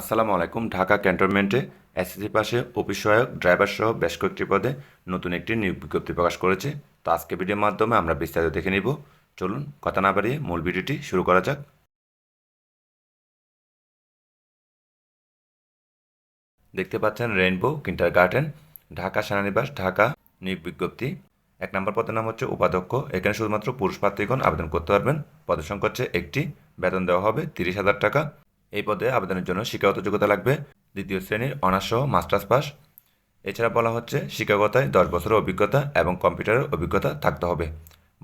আসসালামু আলাইকুম, ঢাকা ক্যান্টনমেন্টে এসএসসি পাশে অফিস সহায়ক ড্রাইভার সহ বেশ কয়েকটি পদে নতুন একটি নিয়োগ বিজ্ঞপ্তি প্রকাশ করেছে। তো আজকে ভিডিওর মাধ্যমে আমরা বিস্তারিত দেখে নিব। চলুন, কথা না বাড়িয়ে মূল ভিডিওটি শুরু করা যাক। দেখতে পাচ্ছেন রেইনবো কিন্টার গার্ডেন, ঢাকা সেনানিবাস, ঢাকা নিয়োগ বিজ্ঞপ্তি। এক নম্বর পদের নাম হচ্ছে উপাধ্যক্ষ। এখানে শুধুমাত্র পুরুষ প্রার্থীগণ আবেদন করতে পারবেন। পদের সংখ্যা হচ্ছে একটি। বেতন দেওয়া হবে তিরিশ হাজার টাকা। এই পদে আবেদনের জন্য শিক্ষাগত যোগ্যতা লাগবে। দ্বিতীয় শ্রেণির অনার্স সহ মাস্টার্স পাস। এছাড়া বলা হচ্ছে শিক্ষকতায় দশ বছরের অভিজ্ঞতা এবং কম্পিউটারের অভিজ্ঞতা থাকতে হবে।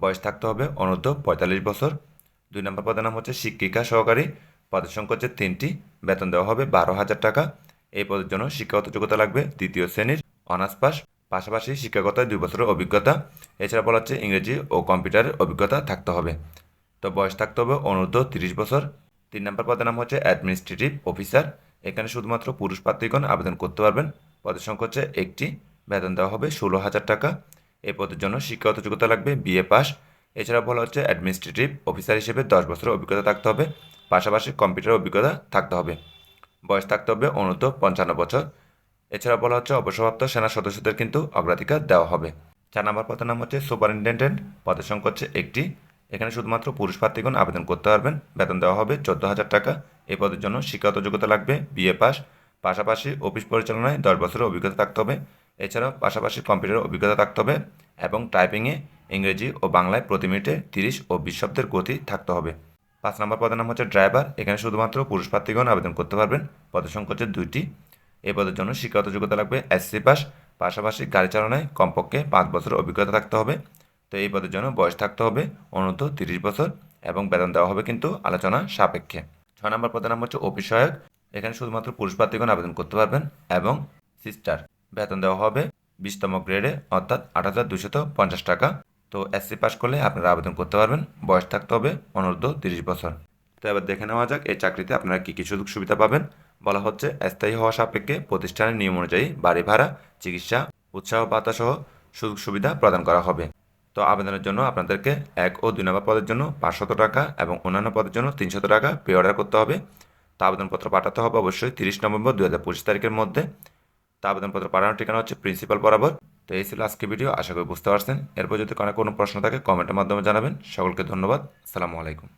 বয়স থাকতে হবে অনূর্ধ্ব পঁয়তাল্লিশ বছর। দুই নম্বর পদের নাম হচ্ছে শিক্ষিকা সহকারী। পদের সংখ্যা হচ্ছে তিনটি। বেতন দেওয়া হবে বারো হাজার টাকা। এই পদের জন্য শিক্ষাগত যোগ্যতা লাগবে দ্বিতীয় শ্রেণির অনার্স পাস। পাশাপাশি শিক্ষকতায় দুই বছরের অভিজ্ঞতা। এছাড়া বলা হচ্ছে ইংরেজি ও কম্পিউটারের অভিজ্ঞতা থাকতে হবে। তো বয়স থাকতে হবে অনূর্ধ্ব তিরিশ বছর। তিন নম্বর পদের নাম হচ্ছে অ্যাডমিনিস্ট্রেটিভ অফিসার। এখানে শুধুমাত্র পুরুষ প্রার্থীগণ আবেদন করতে পারবেন। পদের সংখ্যা হচ্ছে একটি। বেতন দেওয়া হবে ষোলো হাজার টাকা। এই পদের জন্য শিক্ষাগত যোগ্যতা লাগবে বিএ পাস। এছাড়া বলা হচ্ছে অ্যাডমিনিস্ট্রেটিভ অফিসার হিসেবে দশ বছরের অভিজ্ঞতা থাকতে হবে। পাশাপাশি কম্পিউটার অভিজ্ঞতা থাকতে হবে। বয়স থাকতে হবে অনূর্ধ্ব পঞ্চান্ন বছর। এছাড়া বলা হচ্ছে অবসরপ্রাপ্ত সেনা সদস্যদের কিন্তু অগ্রাধিকার দেওয়া হবে। চার নম্বর পদের নাম হচ্ছে সুপারিনটেন্ডেন্ট। পদের সংখ্যা হচ্ছে একটি। এখানে শুধুমাত্র পুরুষ প্রার্থীগণ আবেদন করতে পারবেন। বেতন দেওয়া হবে চোদ্দ হাজার টাকা। এই পদের জন্য শিক্ষাগত যোগ্যতা লাগবে, বিএ পাস। পাশাপাশি অফিস পরিচালনায় দশ বছরের অভিজ্ঞতা থাকতে হবে। এছাড়াও পাশাপাশি কম্পিউটার অভিজ্ঞতা থাকতে হবে এবং টাইপিংয়ে ইংরেজি ও বাংলায় প্রতি মিনিটে তিরিশ ও বিশ শব্দের গতি থাকতে হবে। পাঁচ নম্বর পদের নাম হচ্ছে ড্রাইভার। এখানে শুধুমাত্র পুরুষ প্রার্থীগণ আবেদন করতে পারবেন। পদের সংখ্যা হচ্ছে দুইটি। এই পদের জন্য শিক্ষাগত যোগ্যতা লাগবে এসসি পাস। পাশাপাশি গাড়ি চালনায় কমপক্ষে পাঁচ বছরের অভিজ্ঞতা থাকতে হবে। তো এই পদের জন্য বয়স থাকতে হবে অনূর্ধ্ব তিরিশ বছর এবং বেতন দেওয়া হবে কিন্তু আলোচনা সাপেক্ষে। ছয় নম্বর পদের নাম হচ্ছে অফিস সহায়ক এখানে শুধুমাত্র পুরুষ প্রার্থীগণ আবেদন করতে পারবেন এবং সিস্টার। বেতন দেওয়া হবে বিশতম গ্রেডে, অর্থাৎ আট হাজার দুশত পঞ্চাশ টাকা। তো এসসি পাস করলে আপনারা আবেদন করতে পারবেন। বয়স থাকতে হবে অনূর্ধ্ব তিরিশ বছর। তো এবার দেখে নেওয়া যাক এই চাকরিতে আপনারা কী কী সুযোগ সুবিধা পাবেন। বলা হচ্ছে, স্থায়ী হওয়া সাপেক্ষে প্রতিষ্ঠানের নিয়ম অনুযায়ী বাড়ি ভাড়া, চিকিৎসা, উৎসাহ ভাতা সহ সুযোগ সুবিধা প্রদান করা হবে। তো আবেদনের জন্য আপনাদেরকে এক ও দুই নম্বর পদের জন্য পাঁচশত টাকা এবং অন্যান্য পদের জন্য তিনশত টাকা পে অর্ডার করতে হবে। তো আবেদনপত্র পাঠাতে হবে অবশ্যই তিরিশ নভেম্বর দু হাজার পঁচিশ তারিখের মধ্যে। তো আবেদনপত্র পাঠানোর ঠিকানা হচ্ছে প্রিন্সিপাল বরাবর। তো এই ছিল আজকে ভিডিও আশা করি বুঝতে পারছেন। এরপর যদি কোনো কোনো প্রশ্ন থাকে কমেন্টের মাধ্যমে জানাবেন। সকলকে ধন্যবাদ। আসসালামু আলাইকুম।